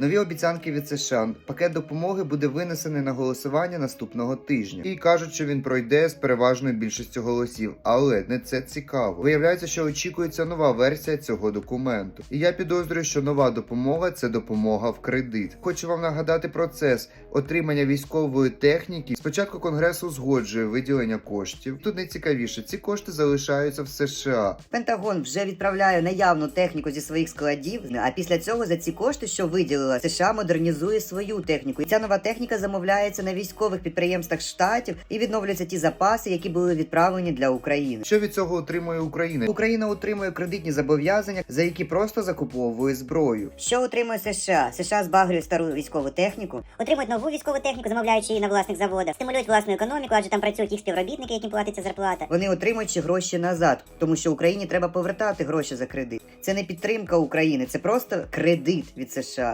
Нові обіцянки від США. Пакет допомоги буде винесений на голосування наступного тижня. І кажуть, що він пройде з переважною більшістю голосів. Але не це цікаво. Виявляється, що очікується нова версія цього документу. І я підозрюю, що нова допомога це допомога в кредит. Хочу вам нагадати процес отримання військової техніки. Спочатку конгрес узгоджує виділення коштів. Тут найцікавіше, ці кошти залишаються в США. Пентагон вже відправляє наявну техніку зі своїх складів. А після цього за ці кошти, що виділила, США модернізує свою техніку. І ця нова техніка замовляється на військових підприємствах штатів і відновлюються ті запаси, які були відправлені для України. Що від цього отримує Україна? Україна отримує кредитні зобов'язання, за які просто закуповує зброю. Що отримує США? США збагрює стару військову техніку. Отримують нову військову техніку, замовляючи її на власних заводах, стимулюють власну економіку, адже там працюють їх співробітники, яким платиться зарплата. Вони отримують ще гроші назад, тому що Україні треба повертати гроші за кредит. Це не підтримка України, це просто кредит від США.